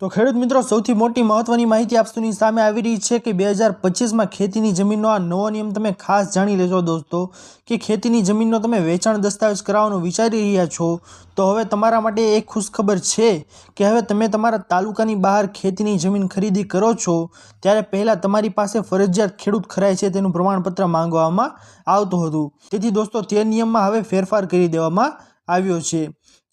તો ખેડૂત મિત્રો, સૌથી મોટી મહત્વની માહિતી આપસુની સામે આવી રહી છે કે બે હજાર પચીસમાં ખેતીની જમીનનો આ નવો નિયમ તમે ખાસ જાણી લેજો દોસ્તો કે ખેતીની જમીનનો તમે વેચાણ દસ્તાવેજ કરાવવાનું વિચારી રહ્યા છો. તો હવે તમારા માટે એક ખુશખબર છે કે હવે તમે તમારા તાલુકાની બહાર ખેતીની જમીન ખરીદી કરો છો, ત્યારે પહેલાં તમારી પાસે ફરજિયાત ખેડૂત ખરાય છે તેનું પ્રમાણપત્ર માંગવામાં આવતું હતું. તેથી દોસ્તો, તે નિયમમાં હવે ફેરફાર કરી દેવામાં આવ્યો છે.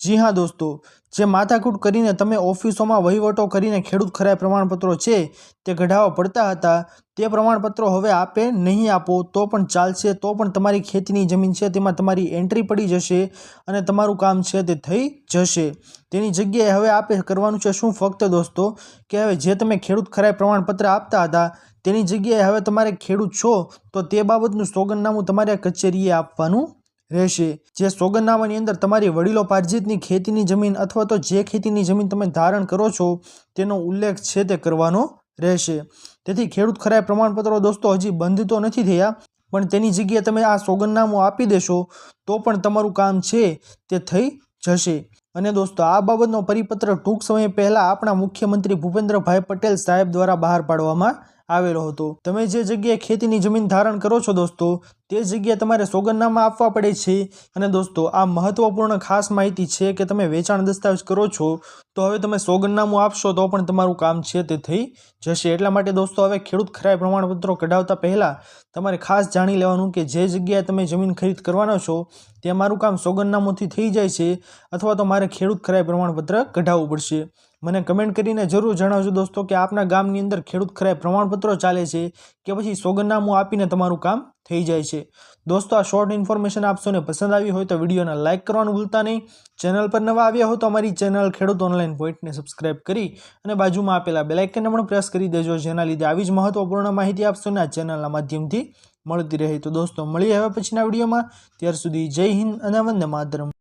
જી હા દોસ્તો જે માથાકૂટ કરીને તમે ઓફિસોમાં વહીવટો કરીને ખેડૂત ખરાય પ્રમાણપત્રો છે તે કઢાવવા પડતા હતા, તે પ્રમાણપત્રો હવે આપે નહીં આપો, તો પણ ચાલશે, તો પણ તમારી ખેતીની જમીન છે તેમાં તમારી એન્ટ્રી પડી જશે અને તમારું કામ છે તે થઈ જશે. તેની જગ્યાએ હવે આપે કરવાનું છે શું ફક્ત દોસ્તો? કે હવે જે તમે ખેડૂત ખરાય પ્રમાણપત્ર આપતા હતા, તેની જગ્યાએ હવે તમારે ખેડૂત છો, તો તે બાબતનું સોગંદનામું તમારે કચેરીએ આપવાનું રહેશે. જે સોગંદનામાની અંદર તમારી વડીલો પાર્જિતની ખેતીની જમીન અથવા તો જે ખેતીની જમીન તમે ધારણ કરો છો, તેનો ઉલ્લેખ છે તે કરવાનો રહેશે. તેથી ખેડૂત ખરાય પ્રમાણપત્રો દોસ્તો હજી બંધ તો નથી થયા, પણ તેની જગ્યાએ તમે આ સોગંદનામું આપી દેશો, તો પણ તમારું કામ છે તે થઈ જશે. અને દોસ્તો, આ બાબતનો પરિપત્ર ટૂંક સમય પહેલાં આપણા મુખ્યમંત્રી ભૂપેન્દ્રભાઈ પટેલ સાહેબ દ્વારા બહાર પાડવામાં આવેલો હતો. તમે જે જગ્યાએ ખેતીની જમીન ધારણ કરો છો દોસ્તો તે જગ્યાએ તમારે સોગંદનામા આપવા પડે છે. અને દોસ્તો, આ મહત્વપૂર્ણ ખાસ માહિતી છે કે તમે વેચાણ દસ્તાવેજ કરો છો, તો હવે તમે સોગંદનામું આપશો તો પણ તમારું કામ છે તે થઈ જશે. એટલા માટે દોસ્તો, હવે ખેડૂત ખરાય પ્રમાણપત્રો કઢાવતા પહેલાં તમારે ખાસ જાણી લેવાનું કે જે જગ્યાએ તમે જમીન ખરીદ કરવાના છો, ત્યાં મારું કામ સોગંદનામુંથી થઈ જાય છે અથવા તો મારે ખેડૂત ખરાય પ્રમાણપત્ર કઢાવવું પડશે. મને કમેન્ટ કરીને જરૂર જણાવજો દોસ્તો કે આપના ગામની અંદર ખેડૂત ખરાય પ્રમાણપત્રો ચાલે છે કે પછી સોગંદનામું આપીને તમારું કામ થઈ જાય છે. દોસ્તો, આ શોર્ટ ઇન્ફોર્મેશન આપશોને પસંદ આવી હોય તો વિડીયોને લાઇક કરવાનું ભૂલતા નહીં. ચેનલ પર નવા આવ્યા હોય તો અમારી ચેનલ ખેડૂત ઓનલાઈન પોઈન્ટને સબસ્ક્રાઇબ કરી અને બાજુમાં આપેલા બેલાઇકનને પણ પ્રેસ કરી દેજો, જેના લીધે આવી જ મહત્વપૂર્ણ માહિતી આપશોને આ ચેનલના માધ્યમથી મળતી રહે. તો દોસ્તો, મળીએ હવે પછીના વિડીયોમાં. ત્યાર સુધી જય હિન્દ અને વંદે માતરમ.